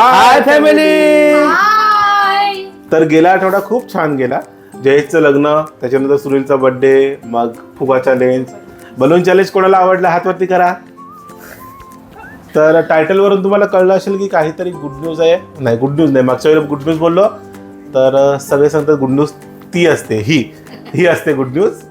Hi family हाय तर गेला आठवडा खूप छान गेला. जयेशचं लग्न त्याच्यानंतर सुनीलचा बर्थडे मग फुगा चॅलेंज बलून चॅलेंज कोणाला आवडला हातवरती करा. तर टायटल वरून तुम्हाला कळलं असेल की काहीतरी गुड न्यूज आहे. नाही गुड न्यूज नाही मागच्या वेळेला गुड न्यूज बोललो. तर सगळे सांगतात गुड न्यूज ती असते ही. ही असते गुड न्यूज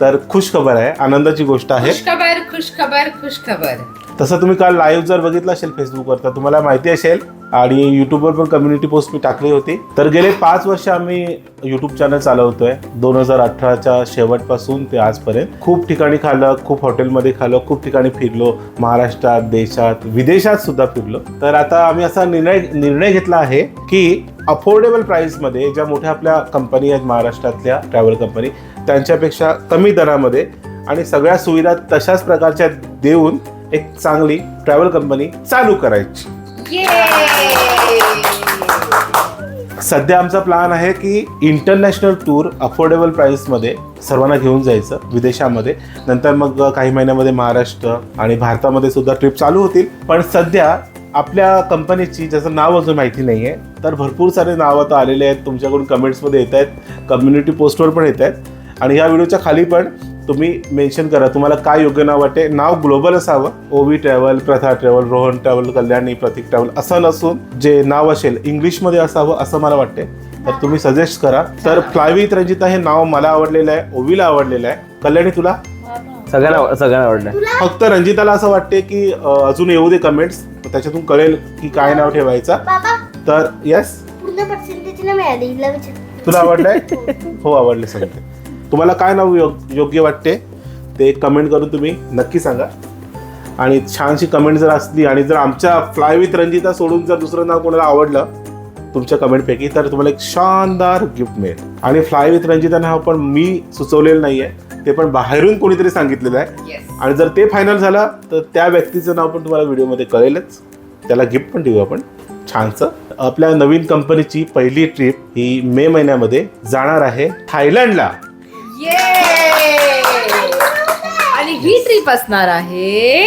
तर खुश खबर आहे आनंदाची गोष्ट आहे. खुश खबर खुश खबर खुश खबर तसं तुम्ही काल लाईव्ह जर बघितलं असेल फेसबुकवर तर तुम्हाला माहिती असेल आणि युट्यूबवर पण कम्युनिटी पोस्ट मी टाकली होती. तर गेले पाच वर्ष आम्ही युट्यूब चॅनल चालवतोय. दोन हजार अठराच्या शेवटपासून ते आजपर्यंत. खूप ठिकाणी खाल्लं खूप हॉटेलमध्ये खाल्लं खूप ठिकाणी फिरलो. महाराष्ट्रात देशात विदेशात सुद्धा फिरलो. तर आता आम्ही असा निर्णय निर्णय घेतला आहे की अफोर्डेबल प्राईसमध्ये ज्या मोठ्या आपल्या कंपनी आहेत महाराष्ट्रातल्या ट्रॅव्हल कंपनी त्यांच्यापेक्षा कमी दरामध्ये आणि सगळ्या सुविधा तशाच प्रकारच्या देऊन एक चांगली ट्रॅव्हल कंपनी चालू करायची. सध्या आमचा प्लॅन आहे की इंटरनॅशनल टूर अफोर्डेबल प्राईसमध्ये सर्वांना घेऊन जायचं विदेशामध्ये. नंतर मग काही महिन्यामध्ये महाराष्ट्र आणि भारतामध्ये सुद्धा ट्रिप चालू होतील. पण सध्या आपल्या कंपनीची ज्याचं नाव अजून माहिती नाही आहे तर भरपूर सारे नावं आता आलेले आहेत. तुमच्याकडून कमेंट्समध्ये येत आहेत कम्युनिटी पोस्टवर पण येत आहेत आणि ह्या व्हिडिओच्या खाली पण तुम्ही मेन्शन करा. तुम्हाला काय योग्य नाव वाटते नाव ग्लोबल असावं. Ovi travel Pratha travel Rohan travel Kalyani Prateek travel असं नसून जे नाव असेल इंग्लिशमध्ये असावं असं मला वाटते. तर तुम्ही सजेस्ट करा. तर फ्लाय विथ रंजिता हे नाव मला आवडलेलं आहे ओवीला आवडलेलं आहे. कल्याणी तुला? सगळ्यांना सगळ्यांना आवडलं. फक्त रंजिताला असं वाटते की अं, अजून येऊ दे कमेंट्स त्याच्यातून कळेल की काय नाव ठेवायचं. बाबा. तर येस पूर्ण पर्सेंटेज ना मिळाली हिला विचार तुला आवडलंय? हो. आवडले सांगते तुम्हाला काय नाव योग- योग्य वाटते ते कमेंट करून तुम्ही नक्की सांगा. आणि छानशी कमेंट जर असली आणि जर आमच्या फ्लाय विथ रंजिता सोडून जर दुसरं नाव कोणाला आवडलं तुमच्या कमेंटपैकी तर तुम्हाला एक शानदार गिफ्ट मिळेल. आणि फ्लाय विथ रंजिता नाव पण मी सुचवलेलं नाही आहे ते पण बाहेरून कोणीतरी सांगितलेलं आहे. आणि जर ते फायनल झालं तर त्या व्यक्तीचं नाव पण तुम्हाला व्हिडिओमध्ये कळेलच. त्याला गिफ्ट पण देऊ आपण. छानसं. आपल्या नवीन कंपनीची पहिली ट्रिप ही मे महिन्यामध्ये जाणार आहे थायलंडला. आणि ही ट्रिप असणार आहे.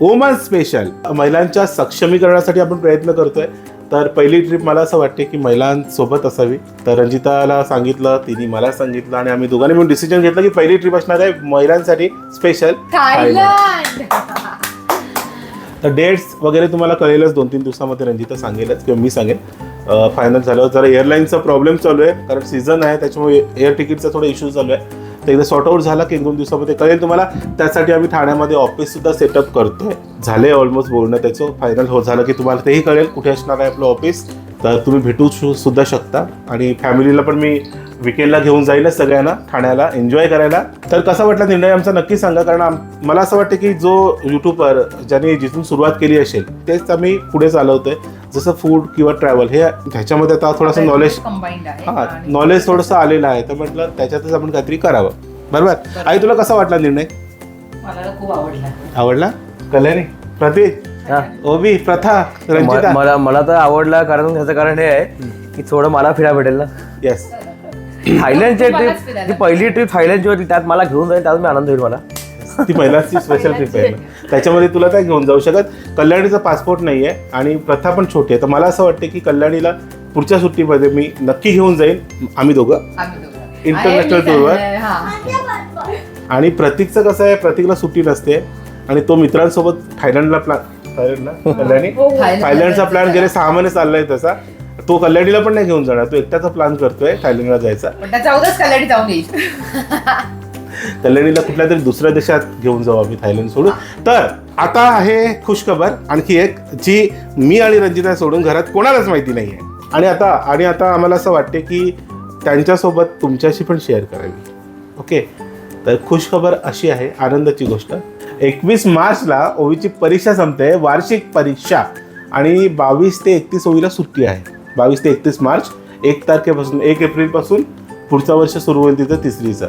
वुमन स्पेशल महिलांच्या सक्षमीकरणासाठी आपण प्रयत्न करतोय. तर पहिली ट्रिप मला असं वाटते की महिलांसोबत असावी. तर रंजिताला सांगितलं तिने मला सांगितलं आणि आम्ही दोघांनी मिळून डिसिजन घेतलं की पहिली ट्रिप असणार आहे महिलांसाठी स्पेशल थायलंड तर डेट्स वगैरे तुम्हाला कळेलच. दोन तीन दिवसामध्ये रंजिता सांगेलच किंवा मी सांगेन फायनल झाल्यावर जरा एअरलाईनचा प्रॉब्लेम चालू आहे. कारण सीझन आहे त्याच्यामुळे एअर तिकीटचा थोडा इश्यू चालू आहे. तर एकदा सॉर्ट आउट झाला की एक दोन दिवसामध्ये कळेल तुम्हाला. त्यासाठी आम्ही ठाण्यामध्ये ऑफिस सुद्धा सेटअप करतोय. झाले ऑलमोस्ट बोलणं त्याचं फायनल हो झालं की तुम्हाला तेही कळेल कुठे असणार आहे आपलं ऑफिस तर तुम्ही भेटू सुद्धा शकता. आणि फॅमिलीला पण मी विकेंडला घेऊन जाईलच सगळ्यांना ठाण्याला एन्जॉय करायला. तर कसा वाटला निर्णय आमचा नक्की सांगा कारण आम- मला असं वाटतं की जो युट्यूबर ज्याने जिथून सुरुवात केली असेल तेच आम्ही पुढे चालवतोय. जसं फूड किंवा ट्रॅव्हल हे ह्याच्यामध्ये आता थोडंसं नॉलेज कंबाईंड आहे. हा नॉलेज थोडंसं आलेलं आहे. तर म्हटलं त्याच्यातच आपण काहीतरी करावं. बरोबर? आई तुला कसा वाटला निर्णय? मला खूप आवडला. आवडला? कल्याणी? प्रतीक? हा. ओबी प्रथा रंजिता? मला मला तर आवडला कारण त्याचं कारण हे आहे की थोडं मला फिरा भेटेल ना. येस थायलंडची ट्रिप जी पहिली ट्रिप थायलंडची होती त्यात मला घेऊन जाईल त्यात मी आनंद होईल मला. ती पहिलाची स्पेशल ट्रिप आहे. त्याच्यामध्ये तुला काय घेऊन जाऊ शकत? कल्याणीचा पासपोर्ट नाही आहे आणि प्रथा पण छोटी आहे. तर मला असं वाटतं की कल्याणीला पुढच्या सुट्टीमध्ये मी नक्की घेऊन जाईन. आम्ही दोघं. दोघं. International आणि हा. प्रतीकचं कसं आहे? प्रतीकला सुट्टी नसते. आणि तो मित्रांसोबत थायलंडला प्लॅन थायलंडला? कल्याणी? हो, थायलंड. थायलंडचा प्लॅन गेले सहा महिने चाललाय तसा. तो कल्याणीला पण नाही घेऊन जाणार. तो एकट्याचा प्लॅन करतोय थायलंडला जायचा. कल्याणी जाऊन येईल. कल्याणीला कुठल्या तरी दुसऱ्या देशात घेऊन जाऊ आम्ही थायलंड सोडून. तर आता आहे खुशखबर आणखी एक जी मी आणि रंजिता सोडून घरात कोणालाच माहिती नाही आहे आणि आता आणि आता आम्हाला असं वाटते की त्यांच्यासोबत तुमच्याशी पण शेअर करावी. ओके तर खुशखबर अशी आहे आनंदाची गोष्ट. एकवीस मार्चला ओवीची परीक्षा संपते वार्षिक परीक्षा. आणि बावीस ते एकतीस ओवीला सुट्टी आहे. बावीस ते एकतीस मार्च एक तारखेपासून एक एप्रिलपासून पुढचं वर्ष सुरू होईल तिथं तिसरीचं.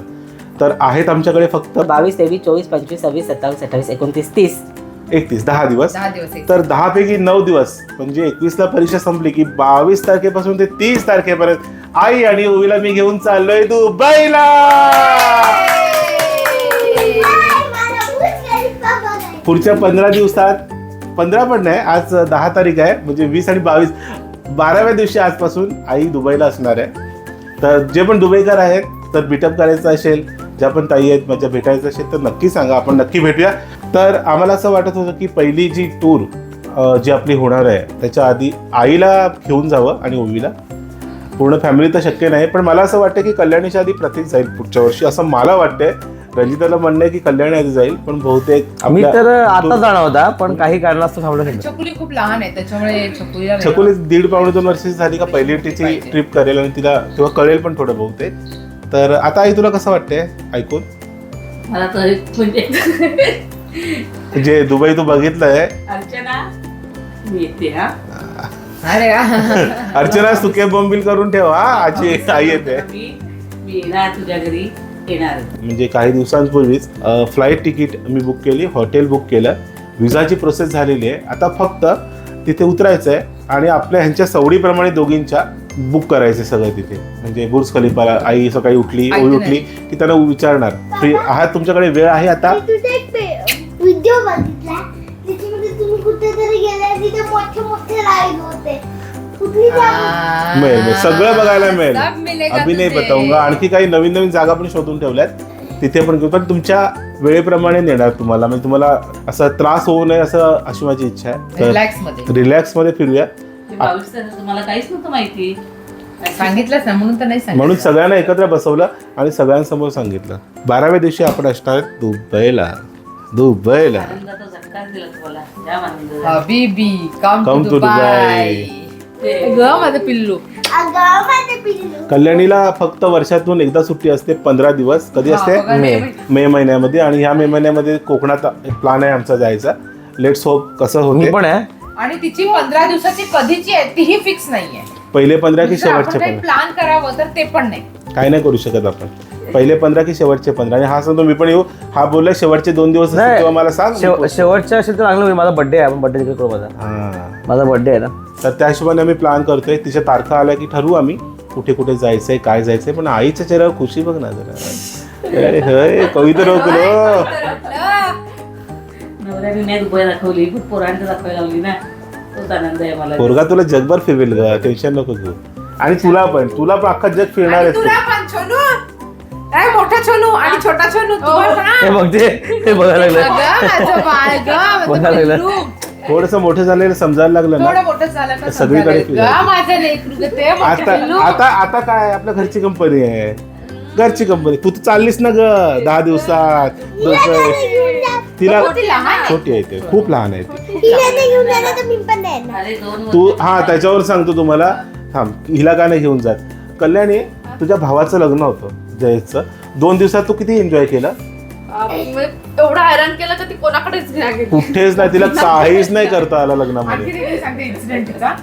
तर आहेत आमच्याकडे फक्त बावीस तेवीस चोवीस पंचवीस सव्वीस सत्तावीस अठ्ठावीस एकोणतीस तीस. एकतीस दहा दिवस. दहा दिवस एक. तर दहा पैकी नऊ दिवस म्हणजे एकवीस ला परीक्षा संपली की बावीस तारखेपासून ते तीस तारखेपर्यंत आई आणि ओवीला मी घेऊन चाललोय दुबईला! पुढच्या पंधरा दिवसात पंधरा पण नाही आज दहा तारीख आहे म्हणजे वीस आणि बावीस. बाराव्या दिवशी आजपासून आई दुबईला असणार आहे. तर जे पण दुबईकर आहेत तर मीटअप करायचं असेल ज्या पण ताई आहेत माझ्या भेटायचं असेल तर नक्की सांगा आपण नक्की भेटूया. तर आम्हाला असं वाटत होतं की पहिली जी टूर जी आपली होणार आहे त्याच्या आधी आईला घेऊन जावं आणि ओवीला. पूर्ण फॅमिली तर शक्य नाही पण मला असं वाटतं की कल्याणीच्या आधी प्रतीक जाईल पुढच्या वर्षी असं मला वाटतंय. रंजिताला म्हणणं आहे की कल्याणी आधी जाईल पण बहुतेक मी तर आता जाणार होता पण काही कारणास्तव थांबलं नाही. छकुली खूप लहान आहे त्याच्यामुळे छकुली दीड पावणे दोन वर्षाची झाली का पहिली तिची. ट्रिप करेल आणि तिला तेव्हा कळेल पण थोडं बहुतेक. तर आता आई तुला कसं वाटतंय ऐकून? मला तर म्हणजे जे दुबई तू बघितलंय. अर्चना मी येते हा. अरे वा. अर्चना सुके बोंबील करून ठेव हा. आजी आई येते. मी मी येणार तुझ्या घरी येणार. म्हणजे काही दिवसांपूर्वीच फ्लाईट तिकीट मी बुक केली हॉटेल बुक केलं. विजाची प्रोसेस झालेली आहे. आता फक्त तिथे उतरायचं आहे आणि आपल्या ह्यांच्या सवडीप्रमाणे दोघींच्या बुक करायचे सगळं तिथे. म्हणजे बुर्ज खलिफाला आई सकाळी उठली ओळी उठली की त्यांना विचारणार. फ्री आहात तुमच्याकडे वेळ आहे आता? मी तुझा एक व्हिडिओ बघितला. त्याच्यामध्ये तुम्ही कुठेतरी गेले तिथे मोठे मोठे राईड होते. कुठली जागा? आ, मिळेल मिळेल. सगळं बघायला मिळेल. सब मिलेगा अभि नाही तुझे. बताऊंगा आणखी काही नवीन नवीन जागा पण शोधून ठेवल्यात. तिथे पण घेऊ पण तुमच्या वेळेप्रमाणे नेणार तुम्हाला. म्हणजे तुम्हाला असं त्रास होऊ नये असं अशी माझी इच्छा आहे. तर रिलॅक्समध्ये. रिलॅक्समध्ये फिरूया. ते बावीस तारखेचं मला काहीच नव्हतं माहिती. सांगितलंच ना म्हणून तर नाही सांगितलं. म्हणून सगळ्यांना एकत्र बसवलं आणि सगळ्यांसमोर सांगितलं. बाराव्या दिवशी आपण असणार दुबईला. दुबईला. आनंदाचा झटकाच दिला तुम्हाला. जाम आनंद हबीबी come Come to to Dubai ते- ग माझं पिल्लू अगं माझं पिल्लू. कल्याणीला फक्त वर्षातून एकदा सुट्टी असते पंधरा दिवस. कधी हा, असते? बघा, मे. मे. मे महिन्यामध्ये. आणि ह्या मे महिन्यामध्ये कोकणात प्लान आहे आमचा जायचा. लेट्स होप कसं मी होते पण आहे. आणि तिची पंधरा दिवसाची कधीची आहे तीही फिक्स नाहीये. पहिले पंधरा की आपण शेवटचे काही पंधरा? प्लॅन करावं तर ते पण नाही. काय नाही करू शकत आपण. पहिले पंधरा की शेवटचे पंधरा? आणि हा सांगतो मी पण येऊ. हा बोलला शेवटचे दोन दिवस असतील नाही. तेव्हा मला सांग. शेव- शेवटच्या असेल तर चांगलं होईल. माझा बर्थडे आहे आपण बर्थडे करू माझा हा. माझा बर्थडे आहे ना. तर त्या हिशोबाने आम्ही प्लॅन करतोय. तिच्या तारखा आल्या की ठरवू आम्ही. कुठे कुठे जायचंय काय जायचंय. पण आईच्या चेहऱ्यावर खुशी बघ ना जरा. अरे हय कविता रोकलो नवऱ्याने नाही दुबई दाखवली खूप पोरांचं दाखवायला लावली ना तोच आनंद आहे मला पोरगा तुला जगभर फिरवेल ग टेन्शन नको घेऊ आणि तुला पण तुला पण अख्खा जग फिरणार आणि आहे तुला पण छोनू अरे मोठा छोनू आणि छोटा छोनू तुम्हाला पण हे हा. बघ ते ते बघायला लागलं अगं, माझं बाळ गं, माझं बघायला लागलं. पिल्लू. थोडस मोठं झालेलं समजायला लागलं ना थोडं मोठं झालं का सगळीकडे समजायला. फिरायचं. गं, माझं लेकरू गं, ते मोठं आता पिल्लू. आता आता काय आपल्या घरची कंपनी आहे घरची कंपनी तू तर चाललीस ना ग दहा दिवसात दोघं- तिला लहान आहे. छोटी आहे ते. खूप लहान आहे ती. तिला नाही घेऊन जाणार तर मी पण नाही येणार. अरे दोन तू वर्ष- हा त्याच्यावर सांगतो तुम्हाला. थांब हिला का नाही घेऊन जात? कल्याणी तुझ्या भावाचं लग्न होतं जयचं दोन दिवसात तू किती एन्जॉय केलं? एवढं हैराण केलं का ती कोणाकडेच घ्या गेली? कुठेच नाही तिला काहीच नाही करता आलं लग्नामध्ये. आणखी एक सांगते इन्सिडेंटचा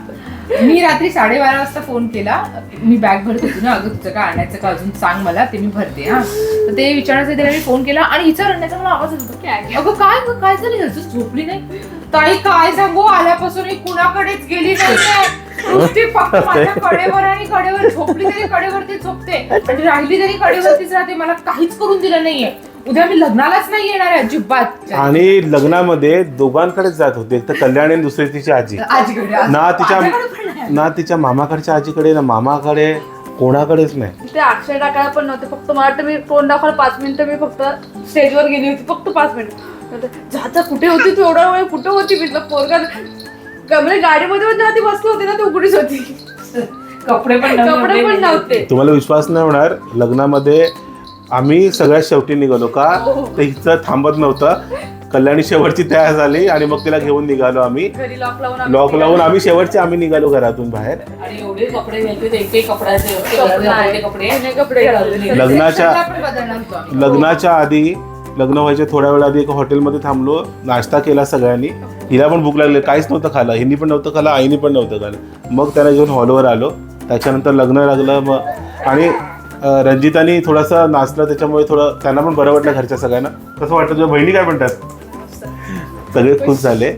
मी रात्री साडेबारा वाजता फोन केला. मी बॅग भरत होती ना अगं तुझं काय आणायचं का अजून? सांग मला ते मी भरते हा. तर ते विचारण्यासाठी तिला मी फोन केला आणि हिचा रडण्याचा मला आवाज येत होता. अगं काय गं, काय झालं? ह्याचं झोपली नाही? ताई काय सांगू? आल्यापासून ही कुणाकडेच गेली नाही नुसती फक्त माझ्या कडेवर आणि कडेवर झोपली तरी कडेवरती झोपते. आणि राहिली तरी कडेवरतीच राहते. मला काहीच करून दिलं नाहीये. उद्या मी लग्नालाच नाही येणार आहे अजिबात. आणि लग्नामध्ये दोघांकडेच जात होते. एक तर कल्याणी आणि दुसरी तिची आजी. आजीकडे आज- ना तिच्या माझ्याकडे पण नाही. ना तिच्या मामाकडच्या आजीकडे ना मामाकडे कोणाकडेच नाही. ते अक्षय टाकायला पण नव्हते फक्त मला वाटतं मी फोन दाखवला पाच मिनिटं मी फक्त स्टेजवर गेली होती फक्त पाच मिनिटं. जाता कुठे होती तू एवढा वेळ? कुठे होती? म्हटलं पोरगा म्हणजे गाडीमध्ये पण जेव्हा ती बसली होती ना ती उघडीच होती. कपडे पण कपडे पण नव्हते. नव्हते. तुम्हाला विश्वास नाही होणार लग्नामध्ये आम्ही सगळ्यात शेवटी निघालो का? ते हिचं थांबत नव्हतं. कल्याणी शेवटची तयार झाली आणि मग तिला घेऊन निघालो आम्ही. घरी लॉक लावून आम्ही लॉक लावून आम्ही शेवटचे आम्ही निघालो घरातून बाहेर. आणि एवढे कपडे घालते एकही कपड्याचे नाही. कपडे जुने कपडे घालून. लग्नाच्या. लग्नाच्या आधी लग्न व्हायच्या थोड्या वेळ आधी एका हॉटेलमध्ये थांबलो नाश्ता केला सगळ्यांनी. हिला पण भूक लागली काहीच नव्हतं खाल्लं हिनी पण नव्हतं खाल्लं आईनी पण नव्हतं खाल्लं मग त्याला घेऊन हॉलवर आलो. त्याच्यानंतर लग्न लागलं मग आणि रंजितानी थोडंसं नाचलं त्याच्यामुळे थोडं त्यांना पण बरं वाटलं घरच्या सगळ्यांना. कसं वाटतं तुझ्या बहिणी काय म्हणतात? सगळे खुश. झाले.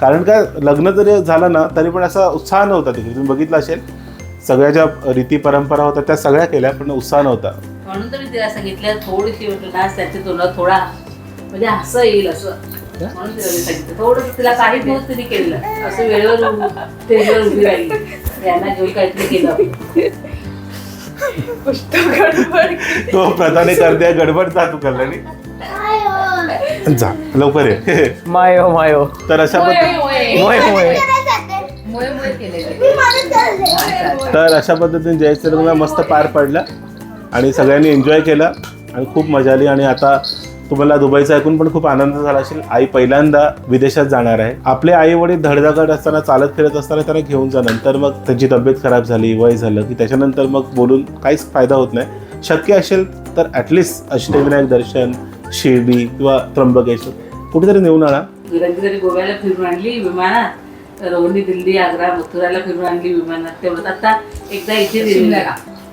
कारण काय लग्न जरी झालं ना तरी पण असा उत्साह नव्हता तिकडे तुम्ही बघितलं असेल सगळ्या ज्या रीती परंपरा होत्या त्या सगळ्या केल्या पण उत्साह नव्हता. म्हणून तर मी तिला सांगितलं थोडीशी म्हटलं ना तोंडात थोडा म्हणजे हसं येईल असं. का म्हणून तिला मी सांगितलं थोडं तिला काही दिवस तिने केलं असं वेळेवर स्टेजवर उभी राहिली. यांना घेऊन काहीतरी केलं. तो प्रधाने करते गडबड जा तू कल्याणी? जा लवकर ये. मायो मायो तर अशा पद्धती मोये. मोय तर अशा पद्धतीने जयचं लग्न मस्त पार पडलं आणि सगळ्यांनी एन्जॉय केलं आणि खूप मजा आली आणि आता तुम्हाला दुबईचं ऐकून पण खूप आनंद झाला असेल. आई पहिल्यांदा विदेशात जाणार आहे. आपले आई वडील धडधाकट असताना चालत फिरत असताना त्यांना घेऊन जा नंतर मग त्यांची तब्येत खराब झाली वय झालं की त्याच्यानंतर मग बोलून काहीच फायदा होत नाही. शक्य असेल तर ॲटलिस्ट अष्टविनायक दर्शन शिर्डी किंवा त्र्यंबकेश्वर कुठेतरी नेऊन आणा विरंगी तरी गोव्याला फिरून आणली विमानात रोहनी दिल्ली आग्रा मथुराला फिरून आणली विमानात तेवढं आता एकदा इथे.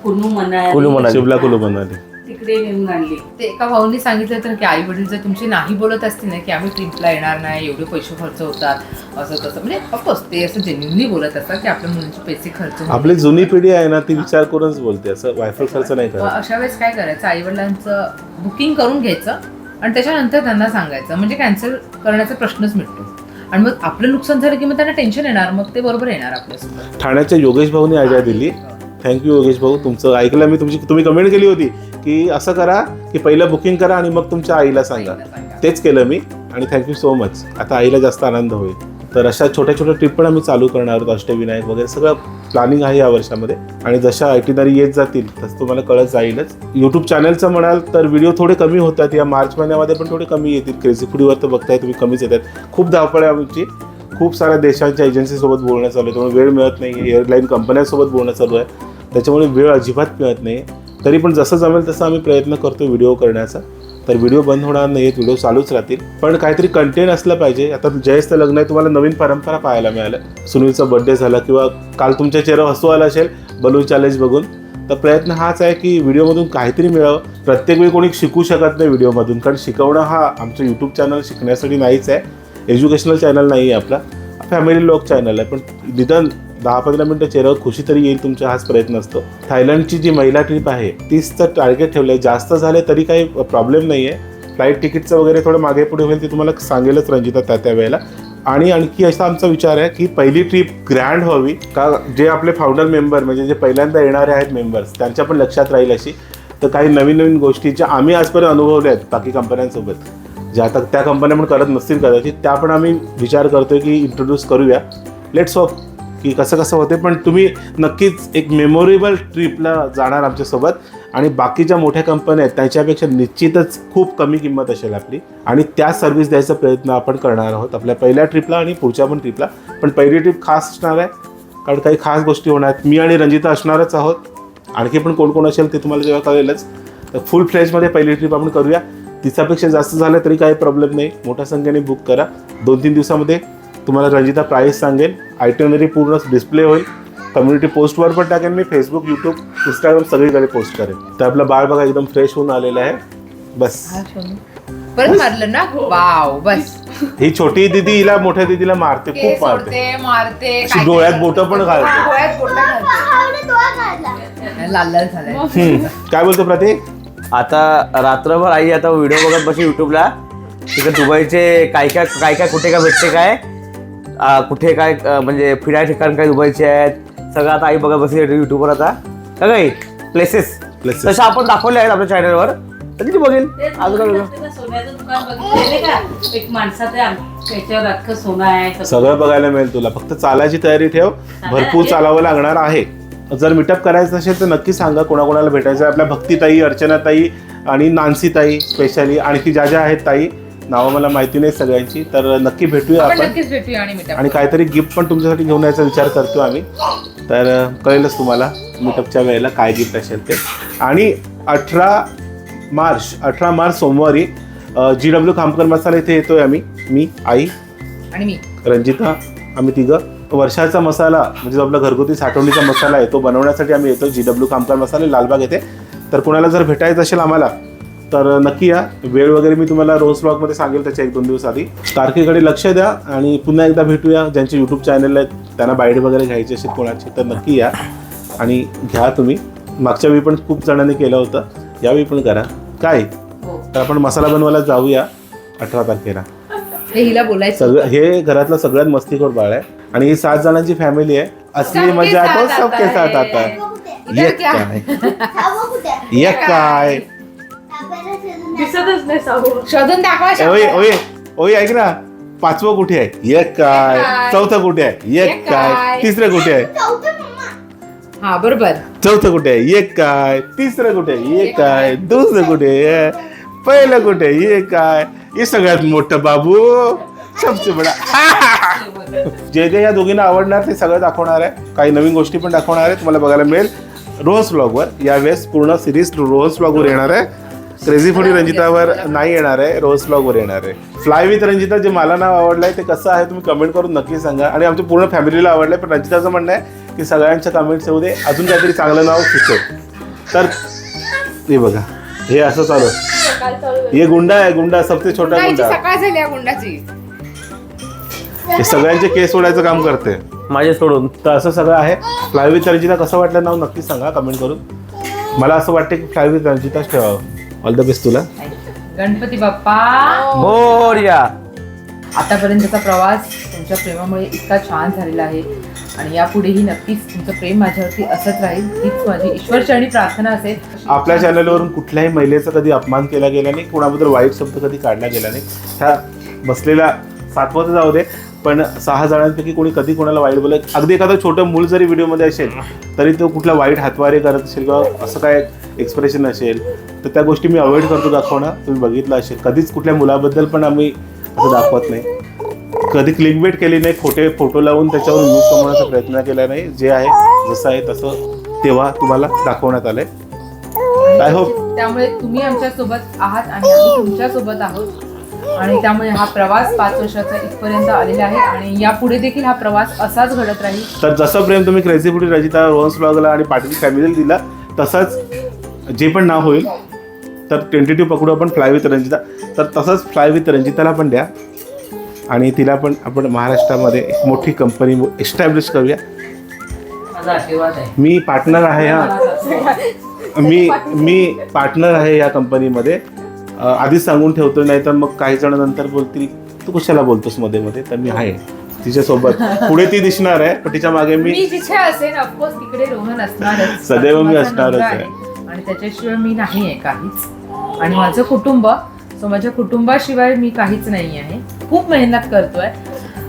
कुल्लू मनाली कुलू मनाली. शिवला कुलू बनाली तिकडे नेऊन आणली. ते एका भाऊनी सांगितलं तर की आई वडील जर तुमचे नाही बोलत असतील ना की आम्ही ट्रिपला येणार नाही एवढे पैसे खर्च होतात असं तसं. म्हणजे ऑफकोर्स ते असं जेन्युनली बोलत असतात की आपल्या मुलांचे पैसे खर्च होतात. आपली जुनी पिढी आहे ना ती विचार करूनच बोलते. असं वायफळ खर्च नाही मग करत अशा वेळेस काय करायचं? आई वडिलांचं बुकिंग करून घ्यायचं आणि त्याच्यानंतर त्यांना सांगायचं. म्हणजे कॅन्सल करण्याचा प्रश्नच मिटतो. आणि मग आपलं नुकसान झालं की मग त्यांना टेन्शन येणार. मग ते बरोबर येणार आपल्यासोबत. ठाण्याच्या योगेश भाऊनी आयडिया दिली. थँक्यू योगेश भाऊ. तुमचं ऐकलं मी तुमची तुम्ही कमेंट केली होती की असं करा की पहिलं बुकिंग करा आणि मग तुमच्या आईला सांगा. तेच केलं मी आणि थँक्यू सो मच आता आईला जास्त आनंद होईल. तर अशा छोट्या छोट्या ट्रिप पण आम्ही चालू करणार आहोत अष्टविनायक वगैरे. सगळं प्लॅनिंग आहे या वर्षामध्ये. आणि जशा आयटीदारी येत जातील तसं तुम्हाला कळत जाईलच. यूट्यूब चॅनलचं म्हणाल तर व्हिडिओ थोडे कमी होतात. या मार्च महिन्यामध्ये पण थोडे कमी येतील. क्रेझी फुडीवर तर बघताय तुम्ही कमीच येतात. खूप धावपळ आहे आमची. खूप साऱ्या देशांच्या एजन्सीसोबत बोलणं चालू आहे. त्यामुळे वेळ मिळत नाही. एअरलाईन कंपन्यांसोबत बोलणं चालू आहे. त्याच्यामुळे वेळ अजिबात मिळत नाही. तरी पण जसं जमेल तसं आम्ही प्रयत्न करतो व्हिडिओ करण्याचा. तर व्हिडिओ बंद होणार नाही व्हिडिओ चालूच राहतील. पण काहीतरी कंटेंट असलं पाहिजे. आता जयचं लग्न आहे. तुम्हाला नवीन परंपरा पाहायला मिळालं. सुनीलचा बर्थडे झाला किंवा काल तुमच्या चेहऱ्यावर हसू आला असेल बलून चॅलेंज बघून. तर प्रयत्न हाच आहे की व्हिडिओमधून काहीतरी मिळावं. प्रत्येक वेळी कोणी शिकू शकत नाही व्हिडिओमधून कारण शिकवणं हा आमचं यूट्यूब चॅनल शिकण्यासाठी नाहीच आहे. एज्युकेशनल चॅनल नाही आहे आपला फॅमिली लोक चॅनल आहे. पण निदान दहा पंधरा मिनटं चेहऱ्यावर खुशी तरी येईल तुमचा हाच प्रयत्न असतो. थायलंडची जी महिला ट्रिप आहे तीच तर टार्गेट ठेवलं आहे. जास्त झाले तरी काही प्रॉब्लेम नाही आहे. फ्लाईट तिकीटचं वगैरे थोडं मागे पुढे होईल ते तुम्हाला सांगेलच रंजिता त्या त्या वेळेला. आणि आणखी असा आमचा विचार आहे की पहिली ट्रिप ग्रँड व्हावी का जे आपले फाउंडर मेंबर म्हणजे जे पहिल्यांदा येणारे आहेत मेंबर्स त्यांच्या पण लक्षात राहील अशी. तर काही नवीन नवीन गोष्टी ज्या आम्ही आजपर्यंत अनुभवल्या आहेत बाकी कंपन्यांसोबत ज्या आता त्या कंपन्या पण करत नसतील कदाचित त्या पण आम्ही विचार करतोय की इंट्रोड्यूस करूया. लेट्स ऑफ की कसं कसं होते पण तुम्ही नक्कीच एक मेमोरेबल ट्रिपला जाणार आमच्यासोबत. आणि बाकीच्या मोठ्या कंपन्या आहेत त्यांच्यापेक्षा निश्चितच खूप कमी किंमत असेल आपली. आणि त्या सर्व्हिस द्यायचा प्रयत्न आपण करणार आहोत आपल्या पहिल्या ट्रिपला आणि पुढच्या पण ट्रिपला पण पहिली ट्रिप खास असणार आहे कारण काही खास गोष्टी होणार आहेत. मी आणि रंजिता असणारच आहोत. आणखी पण कोण कोण असेल ते तुम्हाला जेव्हा कळेलच. तर फुल फ्लेजमध्ये पहिली ट्रिप आपण करूया. तिच्यापेक्षा जास्त झालं तरी काही प्रॉब्लेम नाही मोठ्या संख्येने बुक करा दोन तीन दिवसामध्ये तुम्हाला रंजिता प्राईस सांगेल आयटनरी पूर्ण डिस्प्ले होईल कम्युनिटी पोस्टवर पण टाकेन मी फेसबुक यूट्यूब इंस्टाग्राम सगळीकडे पोस्ट करेन तर आपलं बाळ बघा एकदम फ्रेश होऊन आलेलं आहे बस हा, शोनू. परत मारलं ना वाव बस ही छोटी दिदी हिला मोठ्या दिदीला मारते खूप मारते मारते अशी डोळ्यात बोटं पण घालते. हा, डोळ्यात बोटं लाल. काय बोलतो प्रतीक आता रात्रभर आई आता व्हिडिओ बघत बसली युट्यूबला तिकडे दुबईचे काय काय काय काय कुठे काय भेटते काय? कुठे काय म्हणजे फिराय ठिकाण काय दुबईचे आहेत? सगळं आता आई बघत बसली युट्यूबवर आता. का काही प्लेसेस. तसं आपण दाखवले आहेत आपल्या चॅनलवर तर ती बघेल अजून सगळं बघायला मिळेल तुला. फक्त चालायची तयारी ठेव. भरपूर चालावं लागणार आहे. जर मिटअप करायचं असेल तर नक्की सांगा कोणाकोणाला भेटायचं आहे. आपल्या भक्तीताई अर्चनाताई आणि नान्सीताई स्पेशली आणखी ज्या ज्या आहेत ताई नावं मला माहिती नाही सगळ्यांची. तर नक्की भेटूया आपण आपण. नक्कीच भेटूया आणि meetup आणि काहीतरी गिफ्ट पण तुमच्यासाठी घेऊन यायचा विचार करतो आम्ही. तर अं, कळेलच तुम्हाला मिटअपच्या वेळेला काय गिफ्ट असेल ते. आणि अठरा मार्च अठरा मार्च सोमवारी जी डब्ल्यू खामकर मसाला इथे येतोय आम्ही. मी आई आणि मी. रंजिता आम्ही तिघं. वर्षाचा मसाला म्हणजे जो आपला घरगुती साठवणीचा मसाला आहे तो बनवण्यासाठी आम्ही येतो जी डब्ल्यू कामकार मसाले लालबाग येथे. तर कोणाला जर भेटायचं असेल आम्हाला तर नक्की या. वेळ वगैरे मी तुम्हाला रोज ब्लॉगमध्ये सांगेल त्याच्या एक दोन दिवस आधी. तारखेकडे लक्ष द्या आणि पुन्हा एकदा भेटूया. ज्यांचे यूट्यूब चॅनल आहेत त्यांना बाईट वगैरे घ्यायची असेल कोणाची तर नक्की या. आणि घ्या तुम्ही. मागच्या वेळी पण खूप जणांनी केलं होतं. यावेळी पण करा. काय? हो. तर आपण मसाला बनवायला जाऊया. अठरा तारखेला. हिला बोलायचं सगळं हे घरातलं सगळ्यात मस्तीखोर बाळ आहे. आणि ही सात जणांची फॅमिली आहे. असली मजा तो सबके आता साथ. आता है. एक क्या? एक काय? आपल्याला शोधून द्या. दिसतच नाही साबू. शोधून दाखवा ए, ओय. ओय ओय ऐक ना. पाचवं कुठे आहे? एक काय? काय. चौथं कुठे आहे? एक एक काय? काय. तिसरं कुठे आहे? चौथं मम्मा. हा बरोबर. चौथं कुठे आहे? एक काय? तिसरं कुठे आहे? एक काय? दुसरं कुठे आहे? पहिलं कुठे आहे? एक काय? हे सगळ्यात मोठं बाबू. सबसे बडा जे जे या दोघींना आवडणार ते सगळं दाखवणार आहे. काही नवीन गोष्टी पण दाखवणार आहे. तुम्हाला बघायला मिळेल. रोहस ब्लॉगवर यावेळेस पूर्ण सिरीज रोहस ब्लॉगवर येणार आहे. क्रेझी फुडी रंजितावर नाही येणार आहे. रोहस ब्लॉगवर येणार आहे. फ्लाय विथ रंजिता जे मला नाव आवडलंय ते कसं आहे तुम्ही कमेंट करून नक्की सांगा. आणि आमच्या पूर्ण फॅमिलीला आवडलंय पण रंजिताचं म्हणणं आहे की सगळ्यांच्या कमेंट्स येऊ दे. अजून काहीतरी चांगलं नाव सुचव तर हे बघा. हे असं चालू हे गुंडा आहे. गुंडा सबसे छोटा गुंडा. सकाळ झाली गुंडाची. हे सगळ्यांचे केस सोडायचं काम करते. माझे सोडून. तर असं सगळं आहे. फ्लाय विथ रंजिता कसं वाटलं नाव नक्की सांगा कमेंट करून. मला असं वाटतं की फ्लाय विथ रंजिताच ठेवावं. ऑल द बेस्ट तुला. गणपती बाप्पा. मोरया आतापर्यंतचा प्रवास तुमच्या प्रेमामुळे इतका छान झालेला आहे. आणि यापुढेही नक्कीच तुमचं प्रेम माझ्यावरती असत राहील. हीच माझी ईश्वरचरणी प्रार्थना असेल. आपल्या चॅनलवरून कुठल्याही महिलेचा कधी अपमान केला गेला नाही कोणाबद्दल वाईट शब्द कधी काढला गेला नाही. ह्या बसलेल्या सातवत जाऊ दे. पण सहा जणांपैकी कोणी कधी कोणाला वाईट बोलत अगदी एखादं छोटं मूल जरी व्हिडिओमध्ये असेल तरी तो कुठला वाईट हातवारे करत असेल किंवा असं काय एक्सप्रेशन असेल तर त्या गोष्टी मी अवॉइड करतो दाखवणं तुम्ही बघितलं असेल. कधीच कुठल्या मुलाबद्दल पण आम्ही असं दाखवत नाही. कधी क्लिकबेट केली नाही खोटे फोटो लावून त्याच्यावर न्यूज कमवण्याचा प्रयत्न केला नाही. जे आहे जसं आहे तसं तेव्हा तुम्हाला दाखवण्यात आलंय. आय होप त्यामुळे तुम्ही आमच्यासोबत आहात आणि आम्ही तुमच्यासोबत आहोत. आणि त्यामुळे हा प्रवास पाच वर्षाचा इथपर्यंत आलेला आहे आणि यापुढे देखील हा प्रवास असाच घडत राहील. तर जसं प्रेम तुम्ही क्रेझी फुडी रजिता रोहन्स ब्लॉगला आणि पाटील फॅमिलीला दिला तसंच जे पण नाव होईल तर टेंटेटिव्ह पकडू आपण फ्लाय विथ रंजिता. तर तसंच फ्लाय विथ रंजिताला पण द्या. आणि तिला पण आपण महाराष्ट्रामध्ये एक मोठी कंपनी एस्टॅब्लिश करूया. माझा आशीर्वाद आहे. मी पार्टनर आहे हा. मी मी पार्टनर आहे या कंपनीमध्ये आधीच सांगून ठेवतो नाही तर मग काही जण नंतर बोलतील तू कशाला बोलतोस मध्ये मध्ये? तर मी आहे तिच्यासोबत. पुढे ती दिसणार आहे पण तिच्यामागे मी मी जिथे असेन ऑफकोर्स तिकडे रोहन असणारच. सदैव मी असणारच आहे. आणि त्याच्याशिवाय मी नाही आहे काहीच. आणि माझं कुटुंब सो माझ्या कुटुंबाशिवाय मी काहीच नाही आहे खूप मेहनत करतोय.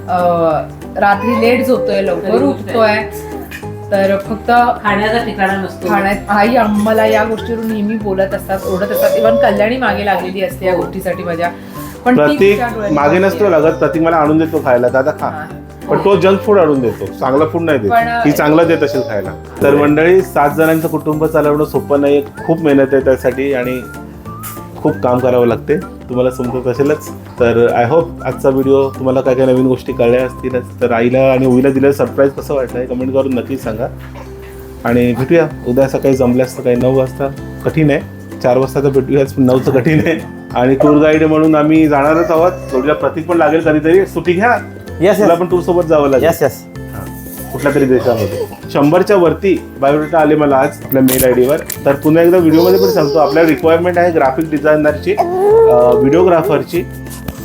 अं, रात्री लेट झोपतोय लवकर उठतोय. तर फक्त खाण्याचा ठिकाणा नसतो. खाण्यात आई आम्हाला या गोष्टीवरून नेहमी बोलत असतात ओढत असतात. इव्हन कल्याणी मागे लागलेली असते या गोष्टीसाठी माझ्या. पण ती प्रतीक तिच्यामागे बघते. नसतो लागत प्रतीक मला आणून देतो खायला. दादा खा. हा. पण तो जंक फूड आणून देतो. चांगलं फूड नाही देत. पण, ही चांगलं देत असेल खायला. तर मंडळी सात जणांचं कुटुंब चालवणं सोपं नाही खूप मेहनत आहे त्यासाठी आणि खूप काम करावं लागते. तुम्हाला समजत असेलच. तर आय होप आजचा व्हिडिओ तुम्हाला काय काय नवीन गोष्टी कळल्या असतीलच तर आईला आणि उईला दिलेलं सरप्राईज कसं वाटलं कमेंट करून नक्कीच सांगा. आणि भेटूया. उद्या सकाळी जमल्यास काही नऊ वाजता. कठीण आहे. चार वाजता तर भेटूयाच पण नऊचं कठीण आहे. आणि टूर गाईड म्हणून आम्ही जाणारच आहोत. जोडीला प्रतीक पण लागेल कधीतरी. सुट्टी घ्या. येस पण टूर सोबत जावं लागेल. येस येस कुठल्या तरी देशामध्ये. शंभरच्या वरती बायोडेटा आले मला आज आपल्या मेल आय डीवर तर पुन्हा एकदा व्हिडिओमध्ये पण सांगतो आपल्या रिक्वायरमेंट आहे ग्राफिक डिझायनरची व्हिडिओग्राफरची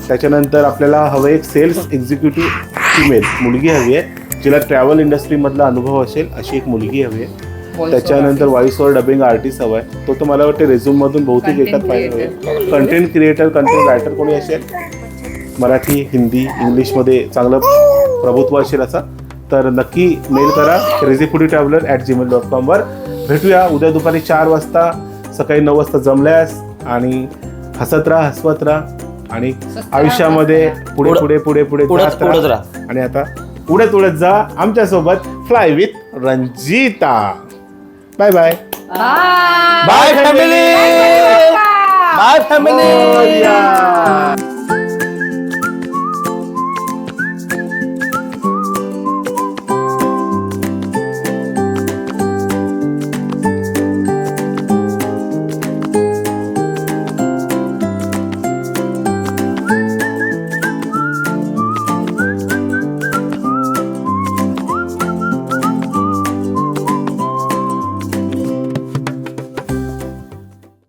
त्याच्यानंतर आपल्याला हवं एक सेल्स एक्झिक्युटिव्ह फिमेल मुलगी हवी आहे जिला ट्रॅव्हल इंडस्ट्रीमधला अनुभव असेल अशी एक मुलगी हवी आहे. त्याच्यानंतर व्हॉइस ओव्हर डबिंग आर्टिस्ट हवा आहे. तो तर मला वाटते रेझ्यूम मधून बहुतेक येतात पाहिजे कंटेंट क्रिएटर कंटेंट रायटर कोणी असेल? मराठी हिंदी इंग्लिशमध्ये चांगलं प्रभुत्व असेल असा. तर नक्की मेल करा crazy foodie traveller at Gmail dot कॉमवर भेटूया उद्या दुपारी चार वाजता. सकाळी नऊ वाजता जमल्यास आणि हसत राहा हसवत राहा. आणि आयुष्यामध्ये पुढे पुढं- पुढे पुढे जात राहा. आणि आता उडत उडत जा. आमच्यासोबत fly with Ranjita. Bye bye. Bye family bye family.